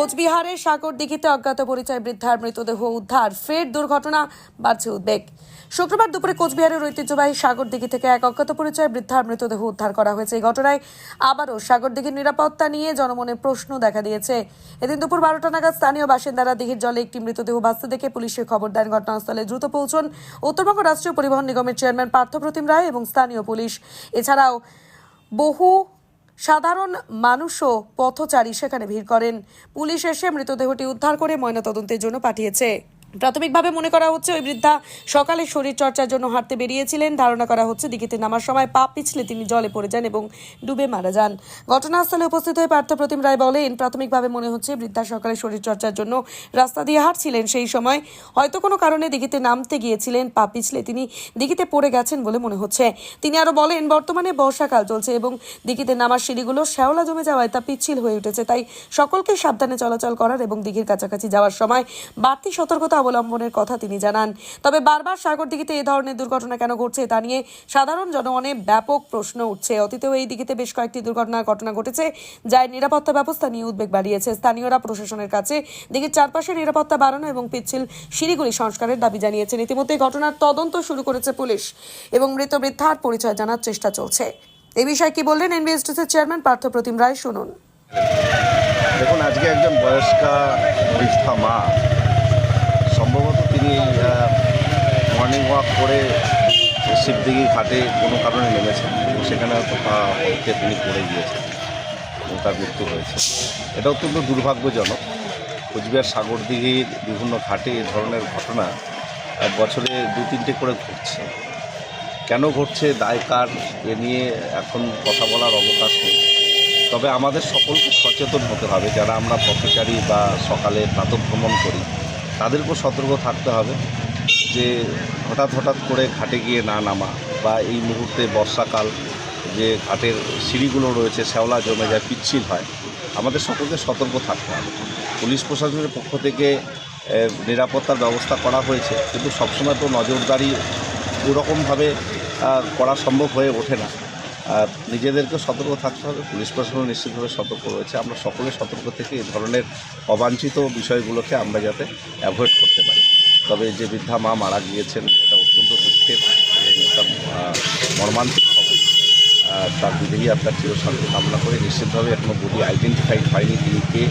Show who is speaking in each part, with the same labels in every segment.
Speaker 1: কোচবিহারের সাগর দিঘিতে অজ্ঞাত পরিচয় বৃদ্ধার মৃতদেহ উদ্ধার। ফের দুর্ঘটনা, বাড়ছে উদ্বেগ। শুক্রবার দুপুরে কোচবিহারের ঐতিহ্যবাহী সাগর দিঘি থেকে এক অজ্ঞাত পরিচয় বৃদ্ধার মৃতদেহ উদ্ধার করা হয়েছে। এই ঘটনায় আবারও সাগর দিঘির নিরাপত্তা নিয়ে জনমনে প্রশ্ন দেখা দিয়েছে। এদিন দুপুর বারোটা নাগাদ স্থানীয় বাসিন্দারা দিঘির জলে একটি মৃতদেহ ভাসতে দেখে পুলিশের খবর দেন। ঘটনাস্থলে দ্রুত পৌঁছন উত্তরবঙ্গ রাষ্ট্রীয় পরিবহন নিগমের চেয়ারম্যান পার্থপ্রতিম রায় এবং স্থানীয় পুলিশ। এছাড়াও বহু সাধারণ মানুষও পথচারী সেখানে ভিড় করেন। পুলিশ এসে মৃতদেহটি উদ্ধার করে ময়নাতদন্তের জন্য পাঠিয়েছে। প্রাথমিকভাবে মনে করা হচ্ছে ওই বৃদ্ধা সকালে শরীর চর্চার জন্য হাঁটতে বেরিয়েছিলেন। ধারণা করা হচ্ছে দিঘিতে নামার সময় পা পিছলে তিনি জলে পড়ে যান এবং ডুবে মারা যান। ঘটনাস্থলে উপস্থিত হয়ে পার্থ প্রতিম রায় বলেন, প্রাথমিকভাবে মনে হচ্ছে বৃদ্ধা সকালে শরীর চর্চার জন্য রাস্তা দিয়ে হাঁটছিলেন। সেই সময় হয়তো কোনো কারণে দিঘিতে নামতে গিয়েছিলেন, পা পিছলে তিনি দিঘিতে পড়ে গেছেন বলে মনে হচ্ছে। তিনি আরও বলেন, বর্তমানে বর্ষাকাল চলছে এবং দিঘিতে নামার সিঁড়িগুলো শ্যাওলা জমে যাওয়ায় তা পিচ্ছিল হয়ে উঠেছে, তাই সকলকে সাবধানে চলাচল করার এবং দিঘির কাছাকাছি যাওয়ার সময় বাড়তি সতর্কতা অবলম্বনের কথা তিনি জানান। তবে বারবার সাগর দিঘিতে এই ধরনের দুর্ঘটনা কেন ঘটছে তা নিয়ে সাধারণ জনমনে ব্যাপক প্রশ্ন উঠছে। অতীতেও এই দিঘিতে বেশ কয়েকটি দুর্ঘটনার ঘটনা ঘটেছে যার নিরাপত্তা ব্যবস্থা নিয়ে উদ্বেগ বাড়িয়েছে। স্থানীয়রা প্রশাসনের কাছে দিঘির চারপাশে নিরাপত্তা বাড়ানো এবং পিচ্ছিল সিঁড়িগুলি সংস্কারের দাবি জানিয়েছেন। ইতিমধ্যে ঘটনার তদন্ত শুরু করেছে পুলিশ এবং মৃত বৃদ্ধার পরিচয় জানার চেষ্টা চলছে। এই বিষয়ে কি বললেন এনবিএসটিসির চেয়ারম্যান পার্থ প্রতিম রায়, শুনুন।
Speaker 2: দেখুন, আজকে একজন বয়স্কা বৃদ্ধা মা তিনি মর্নিং ওয়াক করে শিবদিঘি ঘাটে কোনো কারণে নেমেছেন এবং সেখানে হয়তো পা হতে তিনি পড়ে গিয়েছেন এবং তার মৃত্যু হয়েছে। এটা অত্যন্ত দুর্ভাগ্যজনক। কোচবিহার সাগর দিঘির বিভিন্ন ঘাটে এ ধরনের ঘটনা বছরে দু তিনটে করে ঘটছে। কেন ঘটছে, দায় কার, এ নিয়ে এখন কথা বলার অবকাশ নেই। তবে আমাদের সকলকে সচেতন হতে হবে। যারা আমরা পথচারী বা সকালে প্রাতভ্রমণ করি তাদেরকেও সতর্ক থাকতে হবে যে হঠাৎ হঠাৎ করে ঘাটে গিয়ে না নামা বা এই মুহূর্তে বর্ষাকাল যে ঘাটের সিঁড়িগুলো রয়েছে, শ্যাওলা জমে যায়, পিচ্ছিল হয়, আমাদের সকলকে সতর্ক থাকতে হবে। পুলিশ প্রশাসনের পক্ষ থেকে নিরাপত্তার ব্যবস্থা করা হয়েছে, কিন্তু সবসময় তো নজরদারি ওরকমভাবে করা সম্ভব হয়ে ওঠে না। নিজেদেরকে সতর্ক থাকতে হবে। পুলিশ প্রশাসন নিশ্চিতভাবে সতর্ক রয়েছে। আমরা সকলে সতর্ক থেকে এই ধরনের অবাঞ্ছিত বিষয়গুলোকে আমরা যাতে অ্যাভয়েড করতে পারি। তবে যে বৃদ্ধা মা মারা গিয়েছেন এটা অত্যন্ত দুঃখের আহ, মর্মান্তিক খবর। তার বিদেহী আপনার চিরশান্তি কামনা করে নিশ্চিতভাবে এখনও বডি আইডেন্টিফাইড হয়নি তিনি কে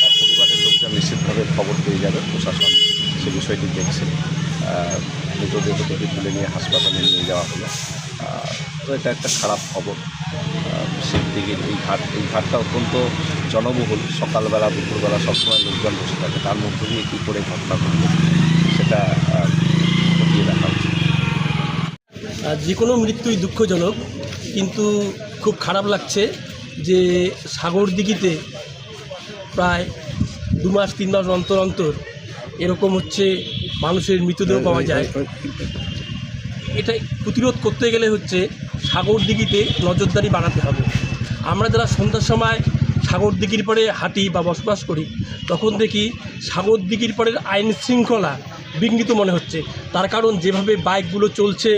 Speaker 2: তার পরিবারের লোকজন নিশ্চিতভাবে খবর পেয়ে যাবে প্রশাসন সে বিষয়টি দেখছে। আহ, মৃতদেহ থেকে তুলে নিয়ে হাসপাতালে নিয়ে যাওয়া হলো। তো এটা একটা খারাপ খবর। শিবদিঘির এই ঘাট এই ঘাটটা অত্যন্ত জনবহুল। সকালবেলা দুপুরবেলা সবসময় লোকজন বসে থাকে। তার মধ্য দিয়ে কী করে ঘটনা ঘটলো সেটা খতিয়ে দেখা উচিত।
Speaker 3: আর যে কোনো মৃত্যুই দুঃখজনক কিন্তু খুব খারাপ লাগছে যে সাগর দিঘিতে প্রায় দু মাস তিন মাস অন্তর অন্তর এরকম হচ্ছে মানুষের মৃতদেহ পাওয়া যায়। এটা প্রতিরোধ করতে গেলে হচ্ছে সাগর দিঘিতে নজরদারি বাড়াতে হবে। আমরা যারা সন্ধ্যার সময় সাগর দিঘির পরে হাঁটি বা বসবাস করি, তখন দেখি সাগর দিঘির পরের আইন শৃঙ্খলা বিঘ্নিত মনে হচ্ছে। তার কারণ যেভাবে বাইকগুলো চলছে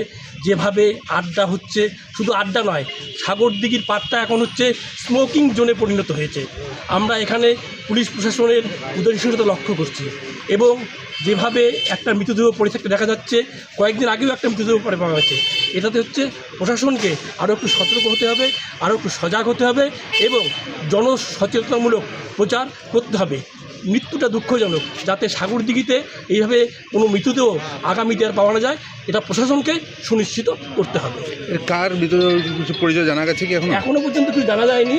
Speaker 3: যেভাবে আড্ডা হচ্ছে, শুধু আড্ডা নয়, সাগর দিঘির পাটটা এখন হচ্ছে স্মোকিং জোনে পরিণত হয়েছে। আমরা এখানে পুলিশ প্রশাসনের উদাসীনতা লক্ষ্য করছি এবং যেভাবে একটা মৃতদেহ পড়ে থাকতে দেখা যাচ্ছে, কয়েকদিন আগেও একটা মৃতদেহ পরে পাওয়া গেছে। এটাতে হচ্ছে প্রশাসনকে আরও একটু সতর্ক হতে হবে, আরও একটু সজাগ হতে হবে এবং জনসচেতনামূলক প্রচার করতে হবে। মৃত্যুটা দুঃখজনক যাতে সাগর দিঘিতে এইভাবে কোনো মৃত্যুতেও আগামীতে আর পাওয়া না যায় এটা প্রশাসনকে সুনিশ্চিত করতে হবে।
Speaker 4: কার মৃতদেহ কিছু পরিচয় জানা গেছে কি এখন?
Speaker 3: এখনও পর্যন্ত কিছু জানা যায়নি।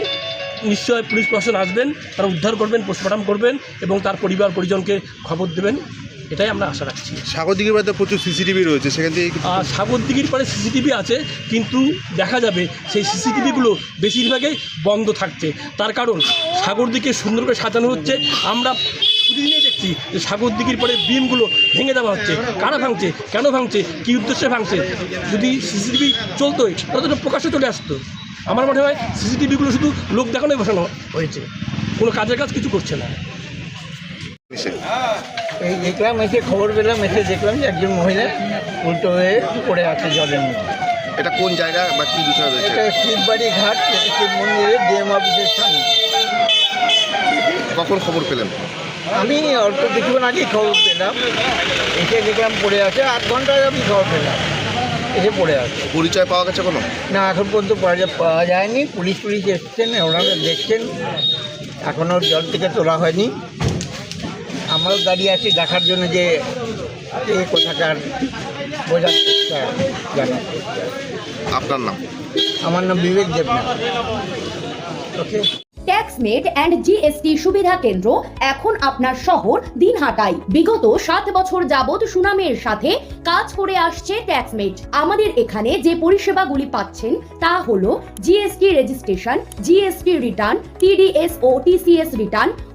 Speaker 3: নিশ্চয় পুলিশ প্রশাসন আসবেন তারা উদ্ধার করবেন পোস্টমর্টম করবেন এবং তার পরিবার পরিজনকে খবর দেবেন। এটাই আমরা আশা রাখছি।
Speaker 4: সাগর দিঘির বাড়িতে প্রচুর সিসিটিভি রয়েছে সেখান থেকে কি-
Speaker 3: আর সাগর পরে সিসিটিভি আছে কিন্তু দেখা যাবে সেই সিসিটিভিগুলো বেশিরভাগই বন্ধ থাকছে। তার কারণ সাগর দিকে সুন্দর করে সাজানো হচ্ছে। আমরা প্রতিদিনই দেখছি যে সাগর দিঘির পরে বিমগুলো ভেঙে দেওয়া হচ্ছে। কারা ভাঙছে? কেন ভাঙছে? কী উদ্দেশ্যে ভাঙছে? যদি সিসিটিভি চলতোই তাহলে তো প্রকাশ্যে চলে আসতো। আমার মনে হয় সিসিটিভিগুলো শুধু লোক দেখানোই বসানো হয়েছে। কোনো কাজের কাজ কিছু করছে না।
Speaker 5: এই দেখলাম এসে খবর পেলাম এসে দেখলাম যে একজন মহিলা উল্টো হয়ে পড়ে আছে জলের মধ্যে।
Speaker 4: এটা কোন জায়গা বা কি বিষয় রয়েছে?
Speaker 5: এটা শিববাড়ি ঘাট শিব মন্দিরের ডিএম অফিসের সামনে।
Speaker 4: কখন খবর পেলেন?
Speaker 5: আমি অল্প কিছুক্ষণ আগে খবর পেলাম। এসে দেখলাম পড়ে আছে আধ ঘণ্টা আগে আমি খবর পেলাম এসে পড়ে আছে।
Speaker 4: পরিচয় পাওয়া গেছে কোনো?
Speaker 5: না এখন পর্যন্ত পাওয়া যায়নি। পুলিশ পুলিশ এসছেন ওনারা দেখছেন। এখনও জল থেকে তোলা হয়নি। আমারও দাঁড়িয়ে আছি দেখার জন্য যে এ কোথাকার বোঝার চেষ্টা জানার
Speaker 4: আপনার নাম?
Speaker 5: আমার নাম Bibek Debnath. Okay
Speaker 6: Taxmate and GST সুবিধা কেন্দ্র এখন আপনার শহর দিনহাটায়। বিগত সাত বছর যাবৎ সুনামের সাথে কাজ করে আসছে ট্যাক্সমেট আমাদের এখানে যে পরিষেবাগুলি পাচ্ছেন তা হলো GST registration GST return TDS ও TCS return